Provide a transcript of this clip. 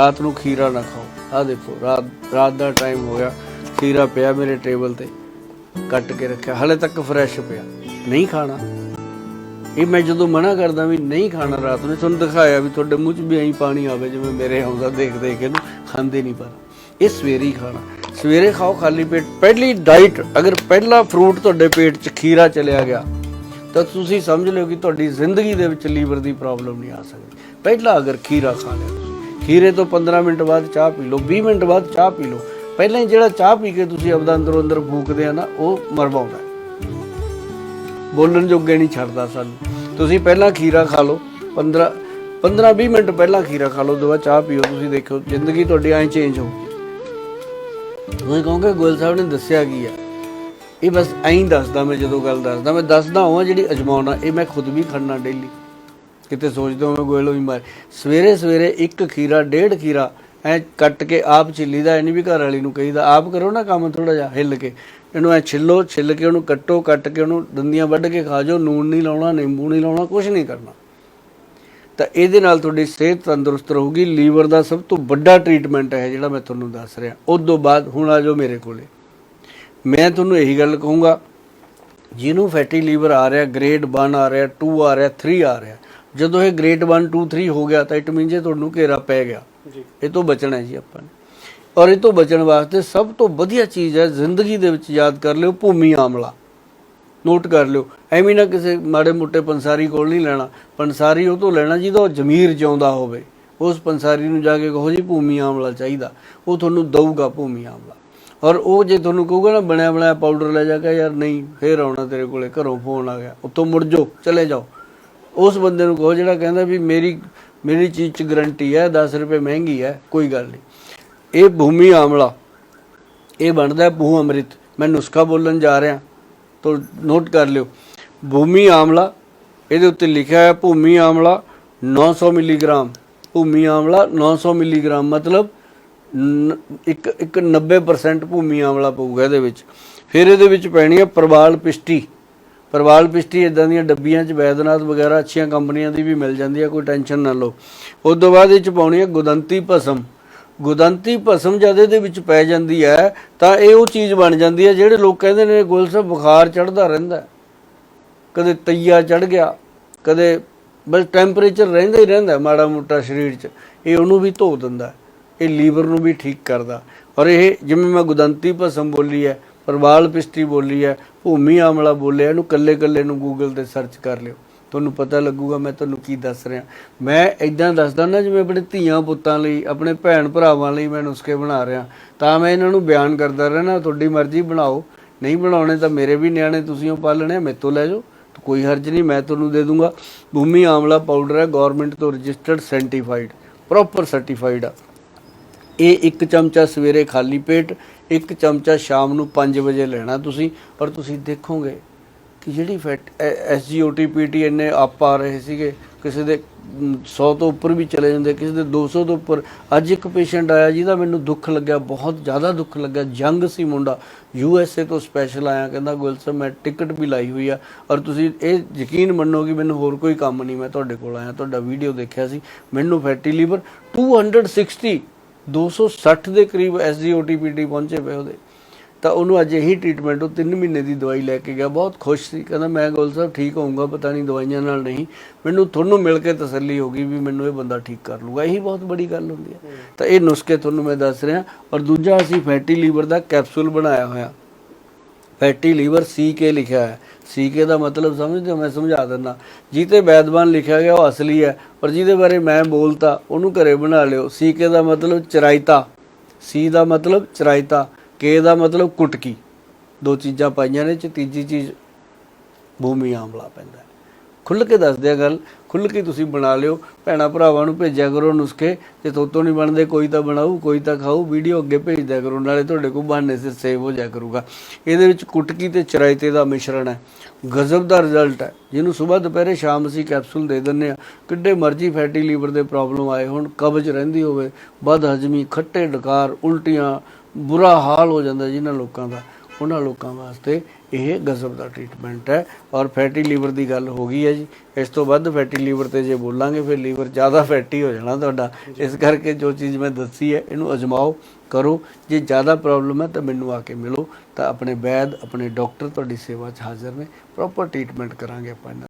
ਰਾਤ ਨੂੰ ਖੀਰਾ ਨਾ ਖਾਓ। ਆ ਦੇਖੋ, ਰਾਤ ਰਾਤ ਦਾ ਟਾਈਮ ਹੋ ਗਿਆ। ਖੀਰਾ ਪਿਆ ਮੇਰੇ ਟੇਬਲ ਤੇ, ਕੱਟ ਕੇ ਰੱਖਿਆ। ਹਲੇ ਤੱਕ ਫਰੈਸ਼ ਪਿਆ। ਨਹੀਂ ਖਾਣਾ। ਇਹ ਮੈਂ ਜਦੋਂ ਮਨਾ ਕਰਦਾ ਵੀ ਨਹੀਂ ਖਾਣਾ ਰਾਤ ਨੂੰ, ਤੁਹਾਨੂੰ ਦਿਖਾਇਆ ਵੀ ਤੁਹਾਡੇ ਮੂੰਹ 'ਚ ਵੀ ਐਂ ਪਾਣੀ ਆਵੇ ਜਿਵੇਂ ਮੇਰੇ ਆਉਂਦਾ ਦੇਖ ਦੇਖ ਕੇ ਖਾਂਦੇ ਨਹੀਂ ਪਰ। ਇਹ ਸਵੇਰੇ ਹੀ ਖਾਣਾ। ਸਵੇਰੇ ਖਾਓ ਖਾਲੀ ਪੇਟ। ਪਹਿਲੀ ਡਾਈਟ ਅਗਰ ਪਹਿਲਾ ਫਰੂਟ ਤੁਹਾਡੇ ਪੇਟ 'ਚ ਖੀਰਾ ਚਲਿਆ ਗਿਆ, ਤਾਂ ਤੁਸੀਂ ਸਮਝ ਲਿਓ ਕਿ ਤੁਹਾਡੀ ਜ਼ਿੰਦਗੀ ਦੇ ਵਿੱਚ ਲੀਵਰ ਦੀ ਪ੍ਰੋਬਲਮ ਨਹੀਂ ਆ ਸਕਦੀ। ਪਹਿਲਾ ਅਗਰ ਖੀਰਾ ਖਾ ਲਿਆ। ਖੀਰੇ ਤੋਂ 15 ਮਿੰਟ ਬਾਅਦ ਚਾਹ ਪੀ ਲਓ 20 ਮਿੰਟ ਬਾਅਦ ਚਾਹ ਪੀ ਲਓ। ਪਹਿਲਾਂ ਹੀ ਜਿਹੜਾ ਚਾਹ ਪੀ ਕੇ ਤੁਸੀਂ ਆਪਦਾ ਅੰਦਰੋਂ ਅੰਦਰ ਫੂਕਦੇ ਆ ਨਾ, ਉਹ ਮਰਵਾਉਂਦਾ ਬੋਲਣ ਜੋਗੇ ਨਹੀਂ ਛੱਡਦਾ ਸਾਨੂੰ। ਤੁਸੀਂ ਪਹਿਲਾਂ ਖੀਰਾ ਖਾ ਲਓ 15 15 20 ਮਿੰਟ ਪਹਿਲਾਂ ਖੀਰਾ ਖਾ ਲਓ, ਦੁਬਾਰਾ ਚਾਹ ਪੀਓ, ਤੁਸੀਂ ਦੇਖੋ ਜ਼ਿੰਦਗੀ ਤੁਹਾਡੀ ਐਂ ਚੇਂਜ ਹੋ ਤੁਸੀਂ ਕਹੋਗੇ, ਗੋਇਲ ਸਾਹਿਬ ਨੇ ਦੱਸਿਆ ਕੀ ਆ? ਇਹ ਬਸ ਐਂ ਦੱਸਦਾ ਮੈਂ ਜਦੋਂ ਗੱਲ ਦੱਸਦਾ। ਮੈਂ ਦੱਸਦਾ ਹਾਂ ਜਿਹੜੀ ਅਜਮਾਉਣਾ ਇਹ ਮੈਂ ਖੁਦ ਵੀ ਖੜਨਾ ਡੇਲੀ ਕਿਤੇ ਸੋਚਦੇ ਹੋਵੇ ਗੋਇਲੋ ਗੋਇਲ ਹੋਈ ਮਾਰ। ਸਵੇਰੇ ਸਵੇਰੇ ਇੱਕ ਖੀਰਾ, ਡੇਢ ਖੀਰਾ ਐ ਕੱਟ ਕੇ ਆਪ ਛਿੱਲੀਦਾ ਐ ਨਹੀਂ ਵੀ ਘਰ ਵਾਲੀ ਨੂੰ ਕਹੀਦਾ, ਆਪ ਕਰੋ ਨਾ ਕੰਮ ਥੋੜਾ ਜਿਹਾ ਹਿੱਲ ਕੇ। ਇਹਨੂੰ ਐ ਛਿੱਲੋ, ਛਿੱਲ ਕੇ ਉਹਨੂੰ ਕੱਟੋ, ਕੱਟ ਕੇ ਉਹਨੂੰ ਦੰਦੀਆਂ ਵੱਢ ਕੇ ਖਾ ਜਾਓ ਨੂਣ ਨਹੀਂ ਲਾਉਣਾ, ਨਿੰਬੂ ਨਹੀਂ ਲਾਉਣਾ ਕੁਝ ਨਹੀਂ ਕਰਨਾ। ਤਾਂ ਇਹਦੇ ਨਾਲ ਤੁਹਾਡੀ ਸਿਹਤ ਤੰਦਰੁਸਤ ਰਹੂਗੀ। ਲੀਵਰ ਦਾ ਸਭ ਤੋਂ ਵੱਡਾ ਟ੍ਰੀਟਮੈਂਟ ਹੈ ਜਿਹੜਾ ਮੈਂ ਤੁਹਾਨੂੰ ਦੱਸ ਰਿਹਾ। ਉਸ ਤੋਂ ਬਾਅਦ ਹੁਣ ਆ ਜਾਓ ਮੇਰੇ ਕੋਲੇ। ਮੈਂ ਤੁਹਾਨੂੰ ਇਹੀ ਗੱਲ ਕਹੂੰਗਾ, ਜਿਹਨੂੰ ਫੈਟੀ ਲੀਵਰ ਆ ਰਿਹਾ, ਗ੍ਰੇਡ 1 ਆ ਰਿਹਾ 2 ਆ ਰਿਹਾ 3 ਆ ਰਿਹਾ ਜਦੋਂ ਇਹ ਗ੍ਰੇਡ 1 2 3 ਹੋ ਗਿਆ ਤਾਂ ਇਟ ਮੀਨਸ ਜੇ ਤੁਹਾਨੂੰ ਘੇਰਾ ਪੈ ਗਿਆ। ਇਹ ਤੋਂ ਬਚਣਾ ਹੈ ਜੀ ਆਪਾਂ ਨੇ। ਔਰ ਇਹ ਤੋਂ ਬਚਣ ਵਾਸਤੇ ਸਭ ਤੋਂ ਵਧੀਆ ਚੀਜ਼ ਹੈ ਜ਼ਿੰਦਗੀ ਦੇ ਵਿੱਚ ਯਾਦ ਕਰ ਲਿਓ ਭੂਮੀ ਆਮਲਾ। ਨੋਟ ਕਰ ਲਿਓ ਐਵੇਂ ਨਾ ਕਿਸੇ ਮਾੜੇ ਮੋਟੇ ਪੰਸਾਰੀ ਕੋਲ ਨਹੀਂ ਲੈਣਾ। ਪੰਸਾਰੀ ਉਹ ਤੋਂ ਲੈਣਾ ਜਿਹਦਾ ਜ਼ਮੀਰ ਜਿਉਂਦਾ ਹੋਵੇ। ਉਸ ਪੰਸਾਰੀ ਨੂੰ ਜਾ ਕੇ ਕਹੋ ਜੀ ਭੂਮੀ ਆਮਲਾ ਚਾਹੀਦਾ। ਉਹ ਤੁਹਾਨੂੰ ਦਊਗਾ ਭੂਮੀ ਆਮਲਾ। ਔਰ ਉਹ ਜੇ ਤੁਹਾਨੂੰ ਕਹੂਗਾ ਨਾ ਬਣਿਆ ਬਣਾਇਆ ਪਾਊਡਰ ਲੈ ਜਾ ਕੇ ਯਾਰ ਨਹੀਂ ਫੇਰ ਆਉਣਾ ਤੇਰੇ ਕੋਲੇ ਘਰੋਂ ਫੋਨ ਆ ਗਿਆ। ਉੱਥੋਂ ਮੁੜ ਜਾਓ ਚਲੇ ਜਾਓ। ਉਸ ਬੰਦੇ ਨੂੰ ਕਹੋ ਜਿਹੜਾ ਕਹਿੰਦਾ ਵੀ ਮੇਰੀ ਮੇਰੀ ਚੀਜ਼ 'ਚ ਗਰੰਟੀ ਹੈ 10 ਰੁਪਏ ਮਹਿੰਗੀ ਹੈ, ਕੋਈ ਗੱਲ ਨਹੀਂ। ਇਹ ਭੂਮੀ ਆਮਲਾ, ਇਹ ਬਣਦਾ ਭੂ ਅੰਮ੍ਰਿਤ। ਮੈਂ ਨੁਸਖਾ ਬੋਲਣ ਜਾ ਰਿਹਾ, ਤੋ ਨੋਟ ਕਰ ਲਿਓ। ਭੂਮੀ ਆਮਲਾ, ਇਹਦੇ ਉੱਤੇ ਲਿਖਿਆ ਹੈ ਭੂਮੀ ਆਮਲਾ 900 ਮਿਲੀਗ੍ਰਾਮ। ਭੂਮੀ ਆਮਲਾ 900 ਮਿਲੀਗ੍ਰਾਮ, ਮਤਲਬ ਇੱਕ ਇੱਕ 90% ਭੂਮੀ ਆਮਲਾ ਪਊਗਾ ਇਹਦੇ ਵਿੱਚ। ਫਿਰ ਇਹਦੇ ਵਿੱਚ ਪੈਣੀ ਹੈ ਪ੍ਰਵਾਲ ਪਿਸ਼ਟੀ। ਪਰਵਾਲ ਪਿਸ਼ਟੀ ਇਦਾਂ ਦੀਆਂ ਡੱਬੀਆਂ 'ਚ ਵੈਦਨਾਥ ਵਗੈਰਾ ਅੱਛੀਆਂ ਕੰਪਨੀਆਂ ਦੀ ਵੀ ਮਿਲ ਜਾਂਦੀ ਹੈ ਕੋਈ ਟੈਨਸ਼ਨ ਨਾ ਲਓ। ਉਸ ਤੋਂ ਬਾਅਦ ਇਹ 'ਚ ਪਾਉਣੀ ਹੈ ਗੁਦੰਤੀ ਭਸਮ। ਗੁਦੰਤੀ ਭਸਮ ਜਦ ਇਹਦੇ ਵਿੱਚ ਪੈ ਜਾਂਦੀ ਹੈ ਤਾਂ ਇਹ ਉਹ ਚੀਜ਼ ਬਣ ਜਾਂਦੀ ਹੈ ਜਿਹੜੇ ਲੋਕ ਕਹਿੰਦੇ ਨੇ ਗੋਲ ਸਾਹਿਬ ਬੁਖਾਰ ਚੜਦਾ ਰਹਿੰਦਾ ਕਦੇ ਤਈਆ ਚੜ ਗਿਆ, ਕਦੇ ਬਸ ਟੈਂਪਰੇਚਰ ਰਹਿੰਦਾ ਹੀ ਰਹਿੰਦਾ ਮਾੜਾ ਮੋਟਾ ਸਰੀਰ 'ਚ। ਇਹ ਉਹਨੂੰ ਵੀ ਧੋ ਦਿੰਦਾ, ਇਹ ਲੀਵਰ ਨੂੰ ਵੀ ਠੀਕ ਕਰਦਾ। ਔਰ ਇਹ ਜਿਵੇਂ ਮੈਂ ਗੁਦੰਤੀ ਭਸਮ ਬੋਲੀ ਹੈ ਪਰਵਾਲ ਪਿਸਤੀ ਬੋਲੀ ਹੈ ਭੂਮੀ ਆਮਲਾ ਬੋਲਿਆ ਇਹਨੂੰ ਕੱਲੇ ਕੱਲੇ ਨੂੰ ਗੂਗਲ ਤੇ ਸਰਚ ਕਰ ਲਿਓ। ਤੁਹਾਨੂੰ ਪਤਾ ਲੱਗੂਗਾ ਮੈਂ ਤੁਹਾਨੂੰ ਕੀ ਦੱਸ ਰਿਹਾ। ਮੈਂ ਇਦਾਂ ਦੱਸਦਾ ਨਾ ਜਿਵੇਂ ਆਪਣੇ ਧੀਆਂ ਪੁੱਤਾਂ ਲਈ ਆਪਣੇ ਭੈਣ ਭਰਾਵਾਂ ਲਈ ਮੈਂ ਨੁਸਖੇ ਬਣਾ ਰਿਹਾ। ਤਾਂ ਮੈਂ ਇਹਨਾਂ ਨੂੰ ਬਿਆਨ ਕਰਦਾ ਰਹਿਣਾ ਤੁਹਾਡੀ ਮਰਜ਼ੀ ਬਣਾਓ। ਨਹੀਂ ਬਣਾਉਣੇ ਤਾਂ ਮੇਰੇ ਵੀ ਨਿਆਣੇ ਤੁਸੀਂ ਉਹ ਪਾਲਣੇ ਆ, ਮੇਰੇ ਤੋਂ ਲੈ ਜਾਓ। ਕੋਈ ਹਰਜ ਨਹੀਂ ਮੈਂ ਤੁਹਾਨੂੰ ਦੇ ਦੂੰਗਾ। ਭੂਮੀ ਆਮਲਾ ਪਾਊਡਰ ਹੈ ਗਵਰਨਮੈਂਟ ਤੋਂ ਰਜਿਸਟਰਡ ਸਰਟੀਫਾਈਡ ਪ੍ਰੋਪਰ ਸਰਟੀਫਾਈਡ ਆ। ਇਹ ਇੱਕ ਚਮਚਾ ਸਵੇਰੇ ਖਾਲੀ ਪੇਟ ਇੱਕ ਚਮਚਾ ਸ਼ਾਮ ਨੂੰ 5 ਵਜੇ ਲੈਣਾ ਤੁਸੀਂ ਪਰ ਤੁਸੀਂ ਦੇਖੋਗੇ ਕਿ ਜਿਹੜੀ ਫੈਟ ਐਸਜੀਓਟੀ ਪੀਟੀ ਇੰਨੇ ਆਪ ਆ ਰਹੇ ਸੀਗੇ ਕਿਸੇ ਦੇ ਮ, 100 ਤੋਂ ਉੱਪਰ ਵੀ ਚਲੇ ਜਾਂਦੇ ਕਿਸੇ ਦੇ 200 ਤੋਂ ਉੱਪਰ। ਅੱਜ ਇੱਕ ਪੇਸ਼ੈਂਟ ਆਇਆ ਜਿਹਦਾ ਮੈਨੂੰ ਦੁੱਖ ਲੱਗਿਆ ਬਹੁਤ ਜ਼ਿਆਦਾ ਦੁੱਖ ਲੱਗਿਆ ਜੰਗ ਸੀ ਮੁੰਡਾ। ਯੂ ਐੱਸ ਏ ਤੋਂ ਸਪੈਸ਼ਲ ਆਇਆ ਕਹਿੰਦਾ ਗੁਲ ਸਾਹਿਬ ਮੈਂ ਟਿਕਟ ਵੀ ਲਾਈ ਹੋਈ ਆ ਔਰ ਤੁਸੀਂ ਇਹ ਯਕੀਨ ਮੰਨੋ ਕਿ ਮੈਨੂੰ ਹੋਰ ਕੋਈ ਕੰਮ ਨਹੀਂ ਮੈਂ ਤੁਹਾਡੇ ਕੋਲ ਆਇਆ ਤੁਹਾਡਾ ਵੀਡੀਓ ਦੇਖਿਆ ਸੀ ਮੈਨੂੰ ਫੈਟੀ ਲੀਵਰ 260 260 ਦੇ ਕਰੀਬ ਐਸਜੀਓਟੀਪੀਟੀ ਪਹੁੰਚੇ ਪਏ ਉਹਦੇ। ਤਾਂ ਉਹਨੂੰ ਅੱਜ ਇਹੀ ਟ੍ਰੀਟਮੈਂਟ ਉਹ 3 ਮਹੀਨੇ ਦੀ ਦਵਾਈ ਲੈ ਕੇ ਗਿਆ। ਬਹੁਤ ਖੁਸ਼ ਸੀ। ਕਹਿੰਦਾ, ਮੈਂ ਗੋਲ ਸਾਹਿਬ ਠੀਕ ਹੋਊਂਗਾ, ਪਤਾ ਨਹੀਂ ਦਵਾਈਆਂ ਨਾਲ ਨਹੀਂ। ਮੈਨੂੰ ਤੁਹਾਨੂੰ ਮਿਲ ਕੇ ਤਸੱਲੀ ਹੋ ਗਈ ਵੀ ਮੈਨੂੰ ਇਹ ਬੰਦਾ ਠੀਕ ਕਰ ਲੂਗਾ। ਇਹੀ ਬਹੁਤ ਬੜੀ ਗੱਲ ਹੁੰਦੀ ਹੈ। ਤਾਂ ਇਹ ਨੁਸਖੇ ਤੁਹਾਨੂੰ ਮੈਂ ਦੱਸ ਰਿਹਾ। ਔਰ ਦੂਜਾ, ਅਸੀਂ ਫੈਟੀ ਲੀਵਰ ਦਾ ਕੈਪਸੂਲ ਬਣਾਇਆ ਹੋਇਆ। ਫੈਟੀ ਲੀਵਰ ਸੀਕੇ ਲਿਖਿਆ ਹੈ। ਸੀਕੇ ਦਾ ਮਤਲਬ ਸਮਝਦੇ ਹੋ? ਮੈਂ ਸਮਝਾ ਦਿੰਦਾ। ਜਿਹਤੇ ਵੈਦਵਾਨ ਲਿਖਿਆ ਗਿਆ ਉਹ ਅਸਲੀ ਹੈ, ਪਰ ਜਿਹਦੇ ਬਾਰੇ ਮੈਂ ਬੋਲਤਾ, ਉਹਨੂੰ ਘਰੇ ਬਣਾ ਲਿਓ। ਸੀਕੇ ਦਾ ਮਤਲਬ ਚਰਾਇਤਾ। ਸੀ ਦਾ ਮਤਲਬ ਚਰਾਇਤਾ। ਕੇ ਦਾ ਮਤਲਬ ਕੁਟਕੀ। ਦੋ ਚੀਜ਼ਾਂ ਪਾਈਆਂ ਨੇ, ਚ ਤੀਜੀ ਚੀਜ਼, ਭੂਮੀ ਆਮਲਾ ਪੈਂਦਾ ਹੈ। ਖੁੱਲ੍ਹ ਕੇ ਦੱਸ ਦਿਆ ਗੱਲ, ਖੁੱਲ੍ਹ ਕੇ ਤੁਸੀਂ ਬਣਾ ਲਿਓ, ਭੈਣਾ ਭਰਾਵਾਂ ਨੂੰ ਭੇਜਿਆ ਕਰੋ ਨੁਸਖੇ, ਜੇ ਤੋਤੋਂ ਨਹੀਂ ਬਣਦੇ, ਕੋਈ ਤਾਂ ਬਣਾਉ ਕੋਈ ਤਾਂ ਖਾਊ, ਵੀਡੀਓ ਅੱਗੇ ਭੇਜ ਦਿਆ ਕਰੋ, ਨਾਲੇ ਤੁਹਾਡੇ ਕੋਲ ਬਹਾਨੇ ਸਿਰ ਸੇਵ ਹੋ ਜਾਇਆ ਕਰੂਗਾ ਇਹਦੇ ਵਿੱਚ ਕੁਟਕੀ ਤੇ ਚਰਾਇਤੇ ਦਾ ਮਿਸ਼ਰਣ ਹੈ, ਗਜ਼ਬ ਦਾ ਰਿਜ਼ਲਟ ਹੈ, ਜਿਹਨੂੰ ਸਵੇਰ ਦੁਪਹਿਰੇ ਸ਼ਾਮ ਅਸੀਂ ਕੈਪਸੂਲ ਦੇ ਦਿੰਨੇ ਆ ਕਿੱਡੇ ਮਰਜ਼ੀ ਫੈਟੀ ਲੀਵਰ ਦੇ ਪ੍ਰੋਬਲਮ ਆਏ ਹੁਣ, ਕਬਜ਼ ਰਹਿੰਦੀ ਹੋਵੇ ਬਦ ਹਜਮੀ ਖੱਟੇ ਡਕਾਰ, ਉਲਟੀਆਂ, ਬੁਰਾ ਹਾਲ ਹੋ ਜਾਂਦਾ ਜਿਨ੍ਹਾਂ ਲੋਕਾਂ ਦਾ ਉਹਨਾਂ ਲੋਕਾਂ ਵਾਸਤੇ ਇਹ ਗਜ਼ਬ ਦਾ ਟ੍ਰੀਟਮੈਂਟ ਹੈ। ਔਰ ਫੈਟੀ ਲੀਵਰ ਦੀ ਗੱਲ ਹੋ ਗਈ ਹੈ ਜੀ। ਇਸ ਤੋਂ ਵੱਧ ਫੈਟੀ ਲੀਵਰ ਤੇ ਜੇ ਬੋਲਾਂਗੇ, ਫਿਰ ਲੀਵਰ ਜ਼ਿਆਦਾ ਫੈਟੀ ਹੋ ਜਾਣਾ ਤੁਹਾਡਾ। ਇਸ ਕਰਕੇ ਜੋ ਚੀਜ਼ ਮੈਂ ਦੱਸੀ ਹੈ, ਇਹਨੂੰ ਅਜਮਾਓ, ਕਰੋ। ਜੇ ਜ਼ਿਆਦਾ ਪ੍ਰੋਬਲਮ ਹੈ ਤਾਂ ਮੈਨੂੰ ਆ ਕੇ ਮਿਲੋ। ਤਾਂ ਆਪਣੇ ਵੈਦ, ਆਪਣੇ ਡਾਕਟਰ ਤੁਹਾਡੀ ਸੇਵਾ 'ਚ ਹਾਜ਼ਰ ਨੇ। ਪ੍ਰੋਪਰ ਟ੍ਰੀਟਮੈਂਟ ਕਰਾਂਗੇ ਆਪਾਂ ਇਹਨਾਂ